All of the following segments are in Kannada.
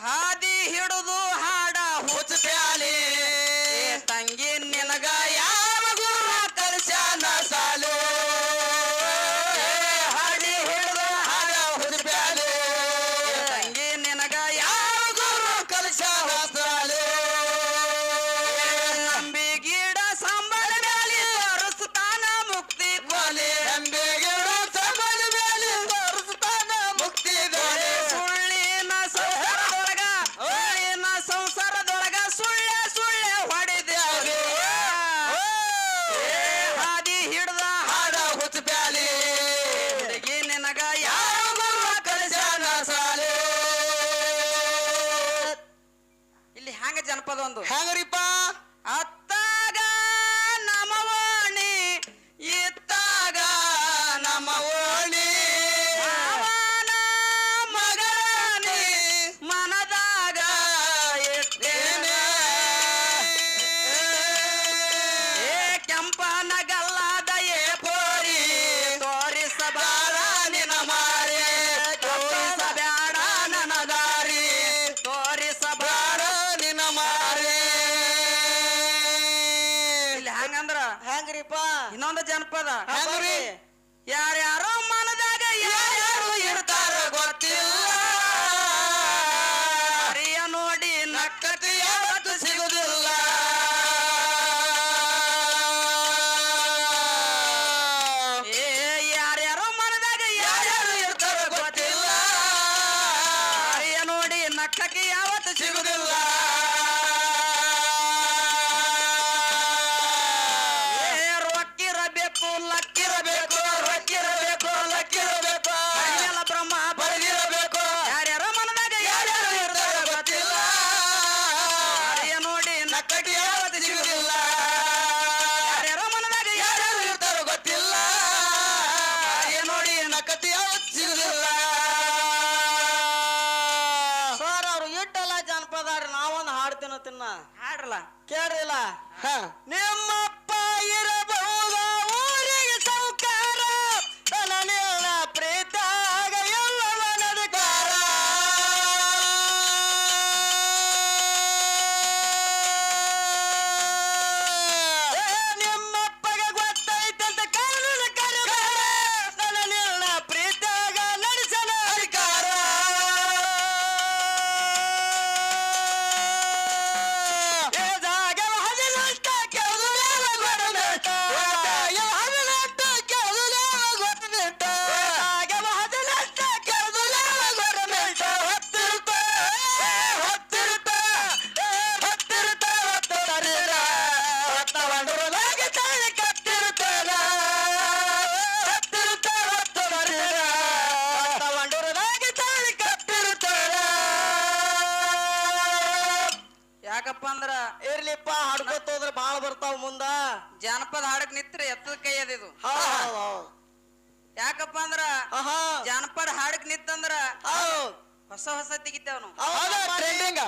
ಹಾದಿ ಹಿಡಿದು ಹಾಡ ಹುಚ್ಚ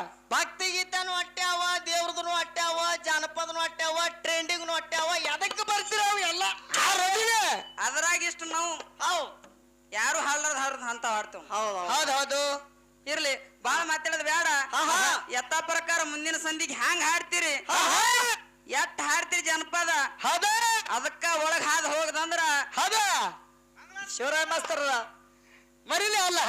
ಭಕ್ತಿ ಭಕ್ತಿಗೀತನು ಅಟ್ಟ್ಯಾವ ದೇವ್ರದನು ಅಟ್ಟ್ಯಾವ ಜಾನಪದನು ಅಟ್ಟ್ಯಾವ ಟ್ರೆಂಡಿಂಗ್ನು ಅಟ್ಟ್ಯಾವ ಎದಕ್ಕೆ ಬರ್ತೀರ ಎಲ್ಲ ಅದ್ರಾಗ ಇಷ್ಟು ನಾವು ಹೌ ಯಾರು ಹಾಡ್ಲಾರ್ದ ಹಾರ್ದ ಅಂತ ಹಾಡ್ತೇವೆ. ಹೌದು ಹೌದು. ಇರ್ಲಿ ಬಾಳ ಮಾತಾಡೋದು ಬೇಡ. ಎತ್ತ ಪ್ರಕಾರ ಮುಂದಿನ ಸಂಧಿಗೆ ಹ್ಯಾಂಗ್ ಹಾಡ್ತೀರಿ? ಎತ್ತ ಹಾಡ್ತೀರಿ ಜನಪದ? ಹೌದ. ಅದಕ್ಕ ಒಳಗ್ ಹಾದ್ ಹೋಗದಂದ್ರ ಹೌದ. ಶಿವರಾಯ ಮಾಸ್ತರ. ಮರಿಲಿ ಅಲ್ಲ.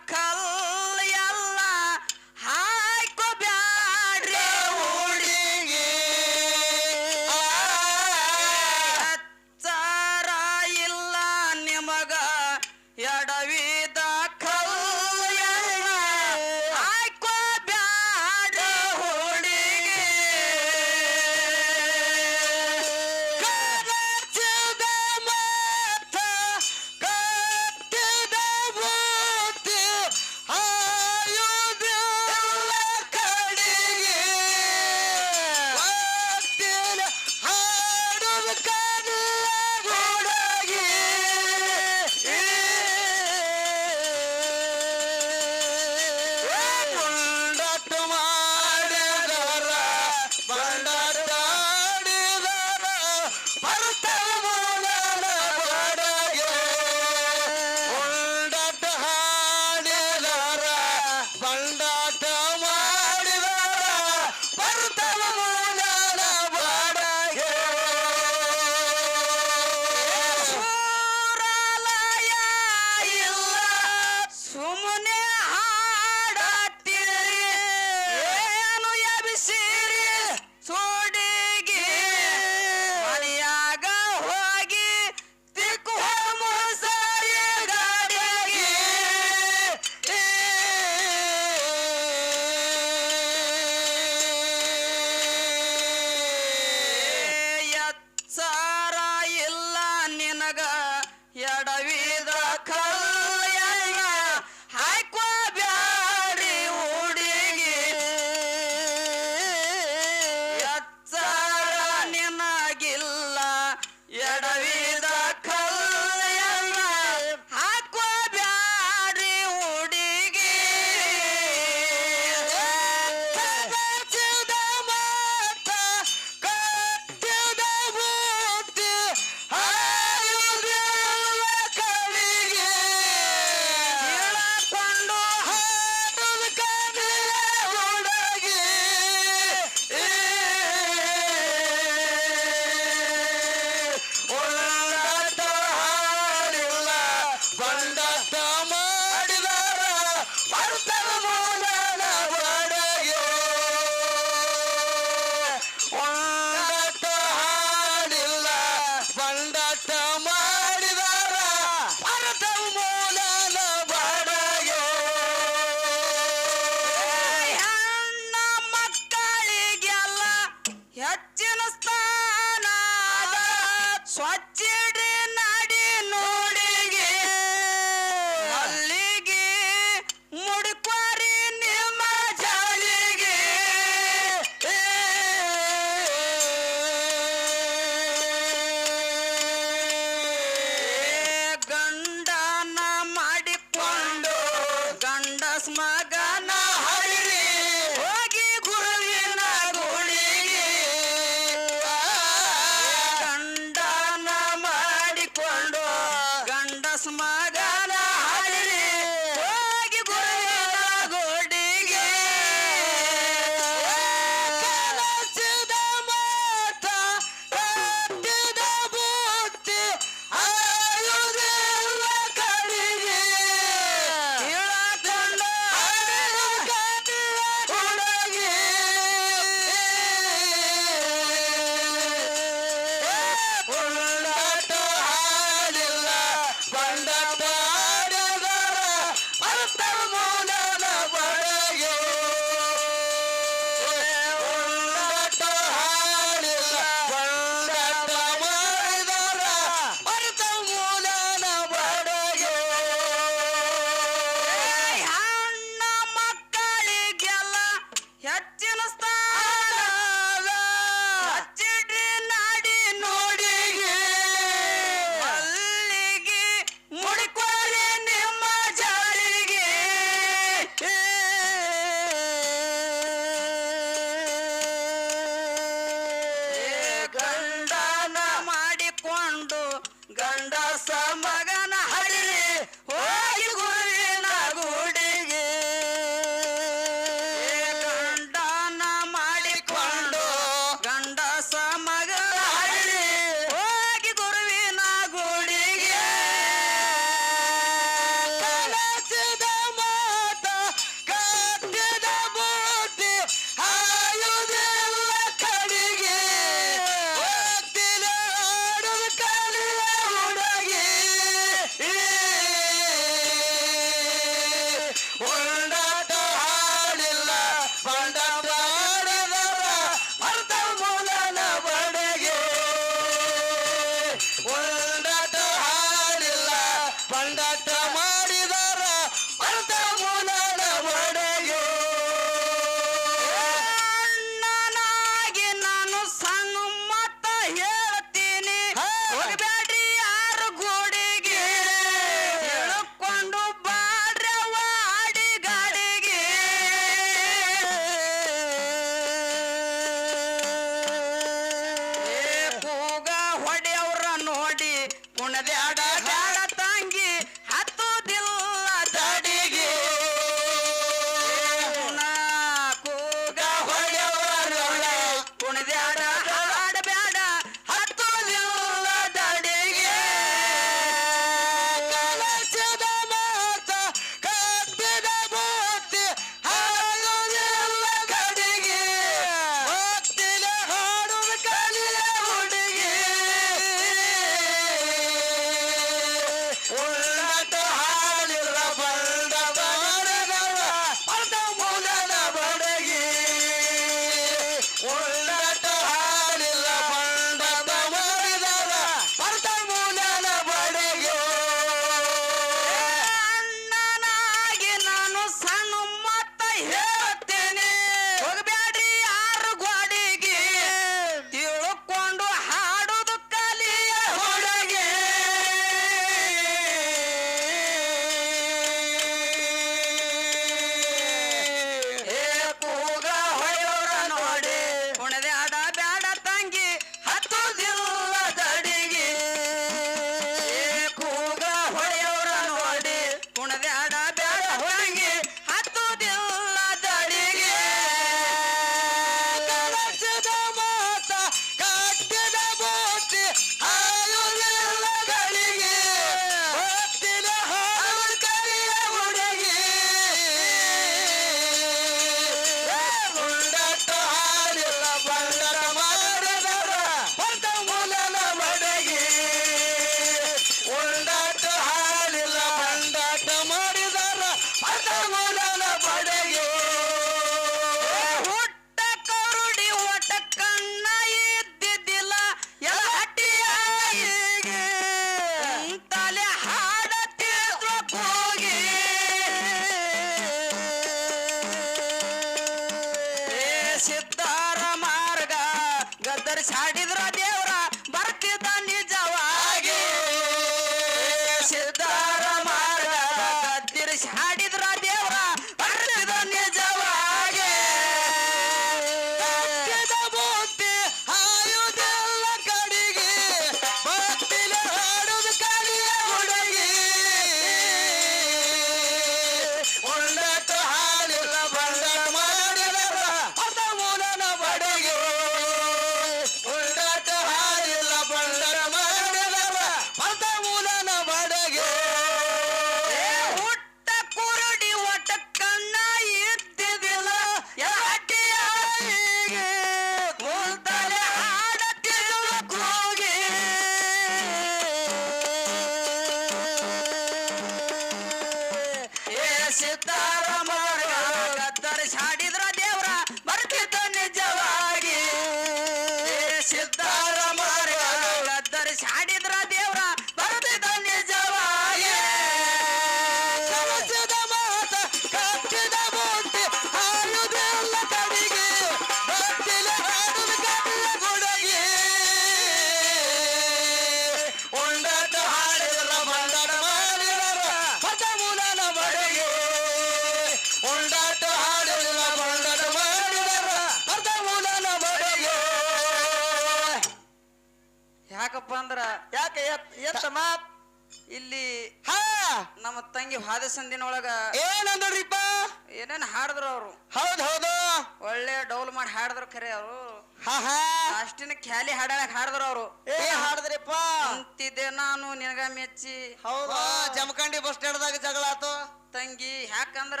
ಖ್ಯಾಲಿ ಹಾಡಕ್ ಹಾಡಿದ್ರು ಅವರು. ಏ ಹಾಡಿದ್ರಿಪ್ಪ. ಅಂತಿದ್ದೆ ನಾನು ನಿನಗ ಮೆಚ್ಚಿ. ಹೌದಾ. ಜಮಖಂಡಿ ಬಸ್ ಸ್ಟ್ಯಾಂಡ್ದಾಗ ಜಗಳ ಆತು. ತಂಗಿ ಯಾಕಂದ್ರ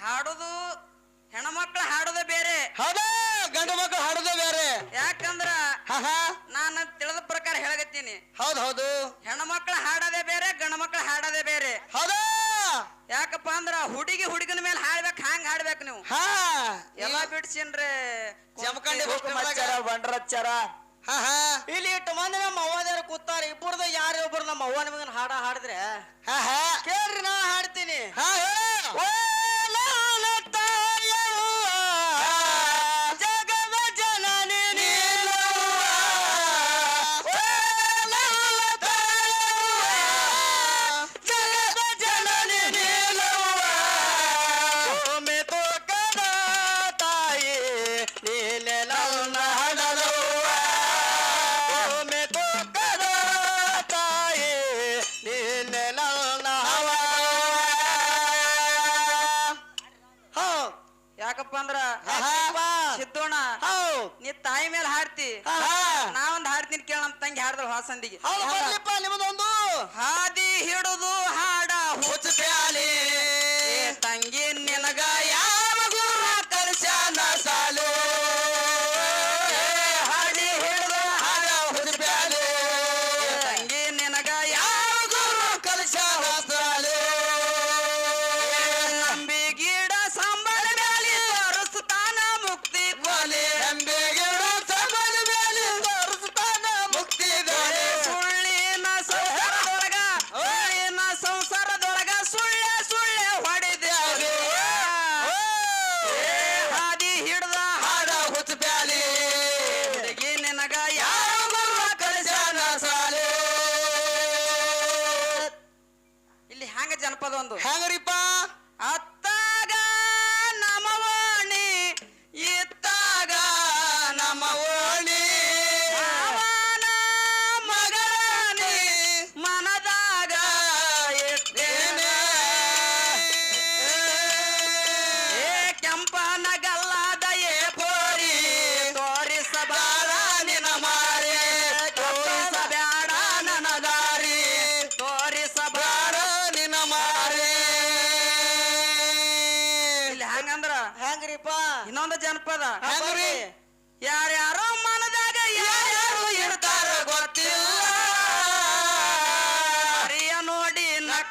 ಹಾಡುದು ಹೆಣ್ಮಕ್ಳು ಹಾಡುದ ಬೇರೆ. ಹೌದಾ ಗಂಡು ಮಕ್ಕಳು ಹಾಡೋದ ಬೇರೆ. ಯಾಕಂದ್ರ ನಾನು ತಿಳಿದ ಪ್ರಕಾರ ಹೇಳಗತ್ತೀನಿ ಹೌದ್ ಹೌದು. ಹೆಣ್ಮಕ್ಳು ಹಾಡದೆ ಬೇರೆ ಗಂಡು ಮಕ್ಳು ಹಾಡೋದೇ ಬೇರೆ. ಹೌದಾ. ಯಾಕಪ್ಪ ಅಂದ್ರ ಹುಡುಗಿ ಹುಡುಗನ ಮೇಲೆ ಹಾಡ್ಬೇಕು ಹಾಂಗ್ ಹಾಡ್ಬೇಕು ನೀವು? ಹಾ. ಎಲ್ಲಾ ಬಿಡ್ಸಿನ್ರಿ. ಜಮಖಂಡಿ ಬಂಡ್ರಚ್ಚರ. ಇಲ್ಲಿ ಇಟ್ಟು ಮಂದಿ ನಮ್ಮ ಅವ್ವಾದ್ಯಾರು ಕೂತಾರ ಇಬ್ಬರದ ಯಾರ ಒಬ್ರು ನಮ್ಮ ಅವ್ವ ನಿಮಗನ್ ಹಾಡ ಹಾಡಿದ್ರೆ? ಕೇಳ್ರಿ ನಾ ಹಾಡ್ತೀನಿ. ಹಾ ಸಿದ್ದೋಣ. ನೀ ತಾಯಿ ಮೇಲೆ ಹಾಡ್ತಿ. ಹಾ ಹಾಡ್ತೀನಿ ಕೇಳ ನಮ್ ತಂಗಿ ಹಾಡ್ದಳು ಹೊಸಂದಿಗೆ ನಿಮ್ದೊಂದು. ಹಾದಿ ಹಿಡುದು ಹಾಡ ಹುಚ್ಚ ತಂಗಿ ನಿನಗಾಯ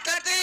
கட்டது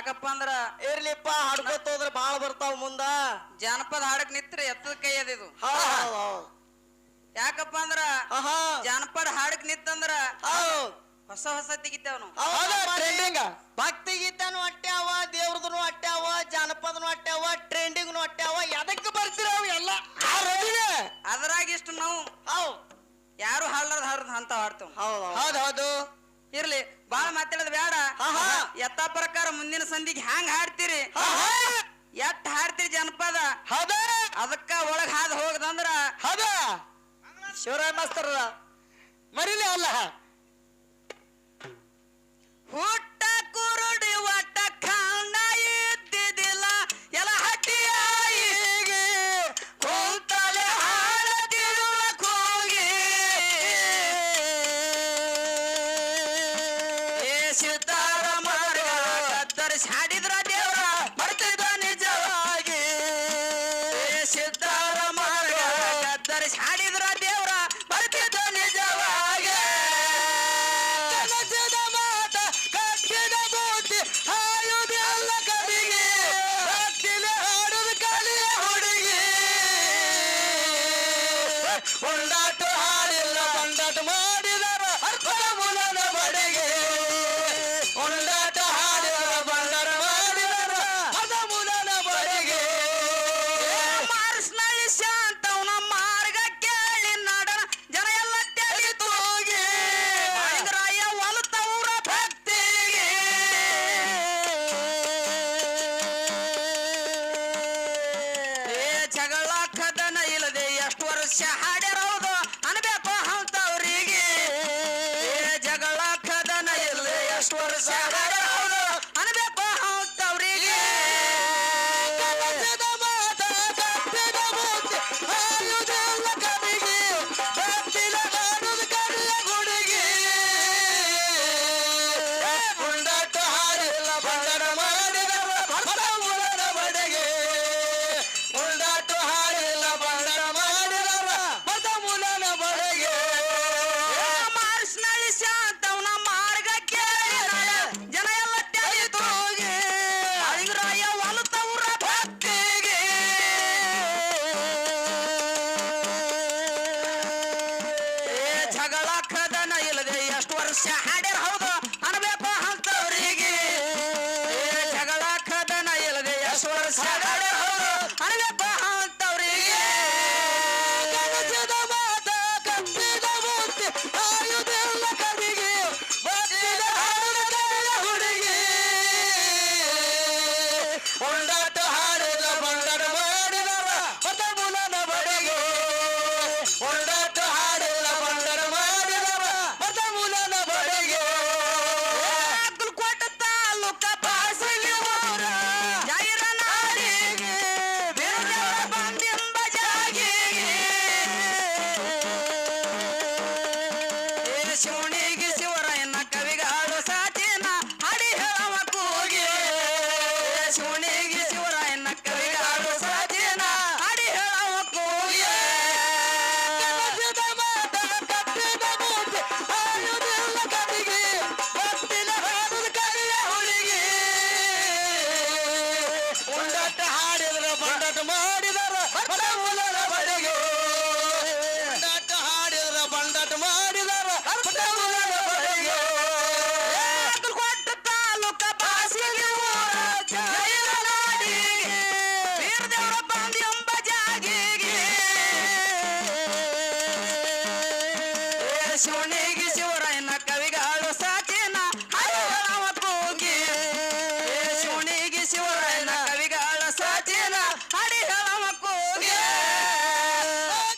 ಯಾಕಪ್ಪ ಅಂದ್ರ ಇರ್ಲಿಪ್ಪ ಹಾಡ್ಕೋತ ಹೋದ್ರ ಬಾಳ ಬರ್ತಾವ ಮುಂದ. ಜಾನಪದ ಹಾಡಕ್ ನಿತ್ರಿ ಎತ್ತದ ಕೈ ಅದಿದು ಯಾಕಪ್ಪ ಅಂದ್ರ ಜಾನಪದ ಹಾಡಕ್ ನಿತ್ತಂದ್ರ ಹೊಸ ಹೊಸ ತೆಗಿತೇವ್ ಭಕ್ತಿ ಗೀತನು ಅಟ್ಟ್ಯಾವ ಅವ ದೇವ್ರದನು ಜಾನಪದನು ಅಟ್ಟ್ಯಾವ ಅವ ಟ್ರೆಂಡಿಂಗ್ನು ಅಟ್ಟ್ಯಾವ ಅವ ಎದಕ್ಕೆ ಅವು ಎಲ್ಲ? ಅದ್ರಾಗ ಇಷ್ಟು ನಾವು ಯಾರು ಹಾಡ್ಲಾರ್ದ ಹಾಡ್ದ ಅಂತ ಹಾಡ್ತೇವ್. ಹೌದು ಹೌದು. ಇರ್ಲಿ ಬಾಳ ಮಾತಾಡೋದು ಬೇಡ. ಎತ್ತ ಪ್ರಕಾರ ಮುಂದಿನ ಸಂಧಿಗೆ ಹ್ಯಾಂಗ್ ಹಾಡ್ತೀರಿ? ಎಟ್ ಹಾಡ್ತೀರಿ ಜನಪದ? ಅದಕ್ಕ ಒಳಗ್ ಹಾದ್ ಹೋಗದಂದ್ರ ಶಿವರಾಯ ಮಾಸ್ತರ ಮರಿಲಿ ಅಲ್ಲ. ಹುಟ್ಟ ಕುರುಡುವ ಜಗಳಕ್ಕದನ ಇಲ್ಲದೆ ಎಷ್ಟು ವರ್ಷ